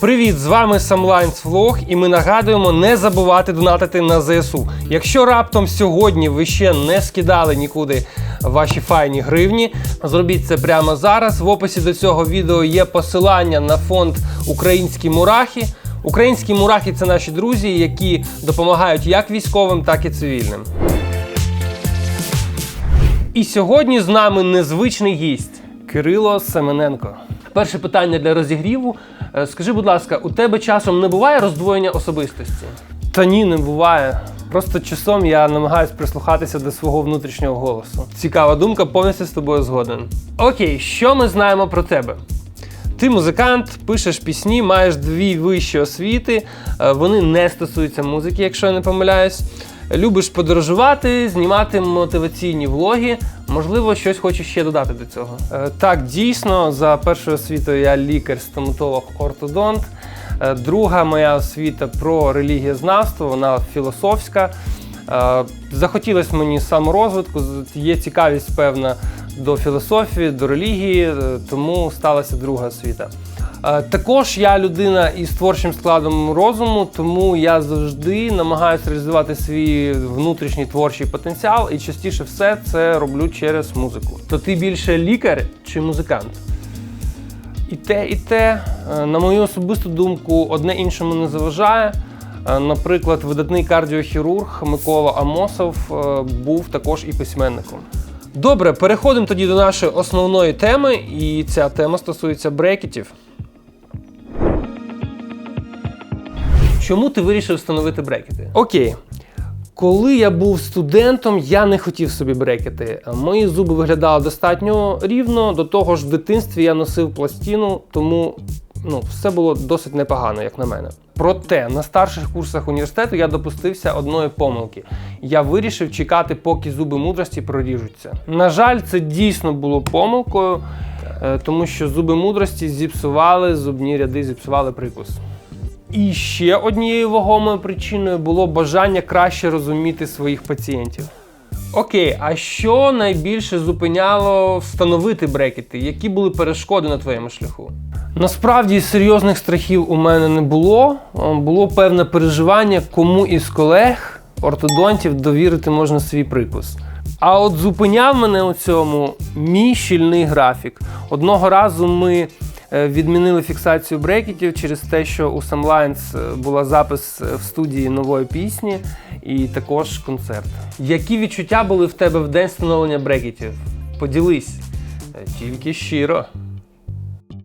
Привіт, з вами Самлайнс Влог, і ми нагадуємо не забувати донатити на ЗСУ. Якщо раптом сьогодні ви ще не скидали нікуди ваші файні гривні, зробіть це прямо зараз. В описі до цього відео є посилання на фонд Українські мурахи. Українські мурахи це наші друзі, які допомагають як військовим, так і цивільним. І сьогодні з нами незвичний гість Кирило Семененко. Перше питання для розігріву. Е, Скажи, будь ласка, у тебе часом не буває роздвоєння особистості? Та ні, не буває. Просто часом я намагаюся прислухатися до свого внутрішнього голосу. Цікава думка, повністю з тобою згоден. Окей, що ми знаємо про тебе? Ти музикант, пишеш пісні, маєш дві вищі освіти. е, Вони не стосуються музики, якщо я не помиляюсь. Любиш подорожувати, знімати мотиваційні влоги. Можливо, щось хочу ще додати до цього. Е, Так, дійсно, за першою освітою я лікар, стоматолог, ортодонт. Е, Друга моя освіта про релігієзнавство, вона філософська. Е, Захотілося мені саморозвитку, є цікавість певна до філософії, до релігії, тому сталася друга освіта. Е, Також я людина із творчим складом розуму, тому я завжди намагаюся реалізувати свій внутрішній творчий потенціал і частіше все це роблю через музику. То ти більше лікар чи музикант? І те, і те, Е, на мою особисту думку, одне іншому не заважає. Е, Наприклад, видатний кардіохірург Микола Амосов був також і письменником. Добре, переходимо тоді до нашої основної теми, і ця тема стосується брекетів. Чому ти вирішив встановити брекети? Окей. Коли я був студентом, я не хотів собі брекети. Мої зуби виглядали достатньо рівно. До того ж, в дитинстві я носив пластину, тому ну, все було досить непогано, як на мене. Проте на старших курсах університету я допустився одної помилки. Я вирішив чекати, поки зуби мудрості проріжуться. На жаль, це дійсно було помилкою, е, тому що зуби мудрості зіпсували зубні ряди, зіпсували прикус. І ще однією вагомою причиною було бажання краще розуміти своїх пацієнтів. Окей, а що найбільше зупиняло встановити брекети? Які були перешкоди на твоєму шляху? Насправді серйозних страхів у мене не було. Е, Було певне переживання, кому із колег ортодонтів довірити можна свій прикус. А от зупиняв мене у цьому мій щільний графік. Одного разу ми відмінили фіксацію брекетів через те, що у Samlines е, була запис е, в студії нової пісні і також концерт. Які відчуття були в тебе в день встановлення брекетів? Поділись Е, тільки щиро.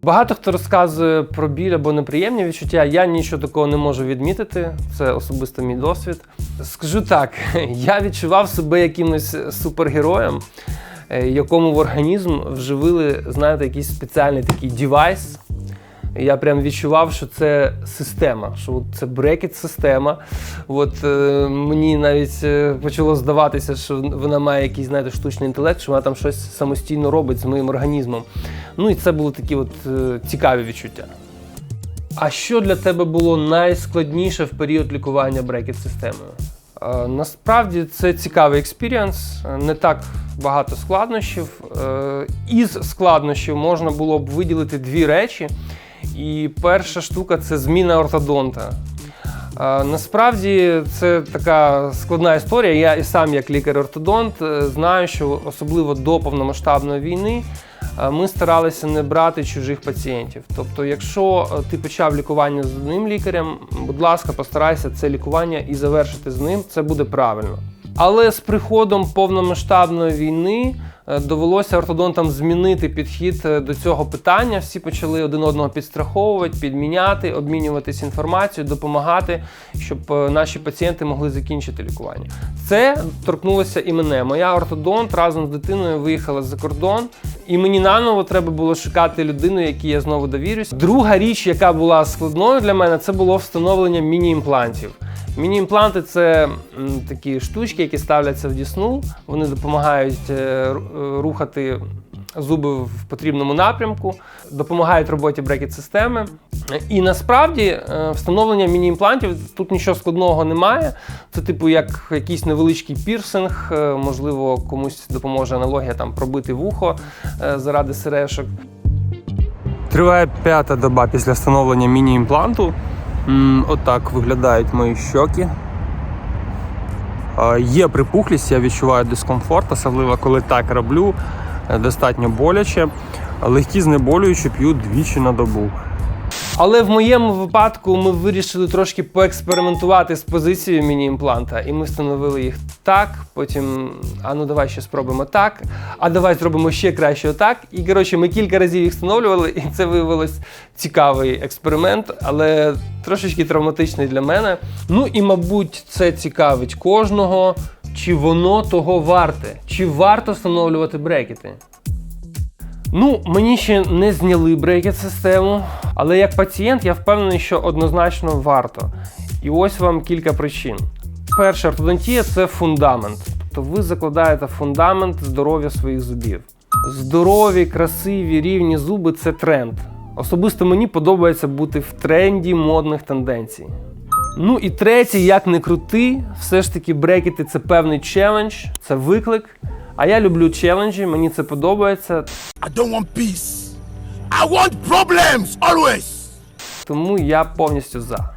Багато хто розказує про біль або неприємні відчуття. Я нічого такого не можу відмітити. Це особисто мій досвід. Скажу так, я відчував себе якимось супергероєм, е, якому в організм вживили, знаєте, якийсь спеціальний такий девайс. Я прям відчував, що це система, що це брекет-система. От е, мені навіть е, почало здаватися, що вона має якийсь знаєте, штучний інтелект, що вона там щось самостійно робить з моїм організмом. Ну і це були такі от е, цікаві відчуття. А що для тебе було найскладніше в період лікування брекет-системою? Е, Насправді це цікавий експіріанс, е, не так багато складнощів. Е, Із складнощів можна було б виділити дві речі. І перша штука це зміна ортодонта. Насправді це така складна історія. Я і сам, як лікар-ортодонт, знаю, що особливо до повномасштабної війни ми старалися не брати чужих пацієнтів. Тобто, якщо е, ти почав лікування з одним лікарем, будь ласка, постарайся це лікування і завершити з ним. Це буде правильно. Але з приходом повномасштабної війни е, довелося ортодонтам змінити підхід е, до цього питання. Всі почали один одного підстраховувати, підміняти, обмінюватись інформацією, допомагати, щоб е, наші пацієнти могли закінчити лікування. Це торкнулося і мене. Моя ортодонт разом з дитиною виїхала за кордон, і мені наново треба було шукати людину, якій я знову довірюсь. Друга річ, яка була складною для мене, це було встановлення міні-імплантів. Міні-імпланти це такі штучки, які ставляться в дісну. Вони допомагають е, е, рухати зуби в потрібному напрямку, допомагають роботі брекет-системи. І насправді е, встановлення міні-імплантів тут нічого складного немає. Це, типу, як якийсь невеличкий пірсинг, е, можливо, комусь допоможе аналогія там пробити вухо е, заради сережок. Триває п'ята доба після встановлення міні-імпланту. Отак виглядають мої щоки. Є припухлість, я відчуваю дискомфорт, особливо коли так роблю. Достатньо боляче. Легкі знеболюючі п'ю двічі на добу. Але в моєму випадку ми вирішили трошки поекспериментувати з позицією міні-імпланта, і ми встановили їх так. Потім, а ну давай ще спробуємо так. А давай зробимо ще краще отак. І коротше, ми кілька разів їх встановлювали, і це виявилось цікавий експеримент, але трошечки травматичний для мене. Ну і мабуть, це цікавить кожного. Чи воно того варте? Чи варто встановлювати брекети? Ну, мені ще не зняли брекет систему, але як пацієнт я впевнений, що однозначно варто. І ось вам кілька причин. Перша ортодонтія це фундамент. Тобто ви закладаєте фундамент здоров'я своїх зубів. Здорові, красиві, рівні зуби це тренд. Особисто мені подобається бути в тренді модних тенденцій. Ну і третє, як не крути, все ж таки брекети це певний челендж, це виклик. А я люблю челенджі, мені це подобається. I don't want peace. I want problems always. Тому я повністю за.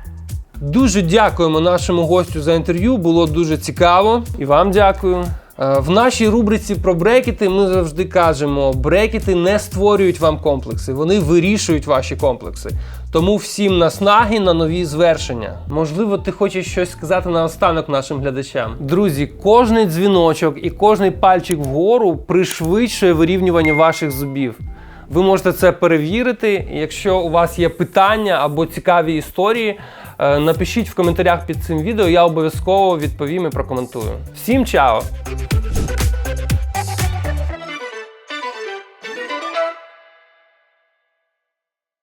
Дуже дякуємо нашому гостю за інтерв'ю. Було дуже цікаво. І вам дякую. Е, В нашій рубриці про брекети ми завжди кажемо: брекети не створюють вам комплекси, вони вирішують ваші комплекси. Тому всім наснаги на нові звершення. Можливо, ти хочеш щось сказати наостанок нашим глядачам. Друзі, кожний дзвіночок і кожний пальчик вгору пришвидшує вирівнювання ваших зубів. Ви можете це перевірити. Якщо у вас є питання або цікаві історії, е, напишіть в коментарях під цим відео, я обов'язково відповім і прокоментую. Всім чао!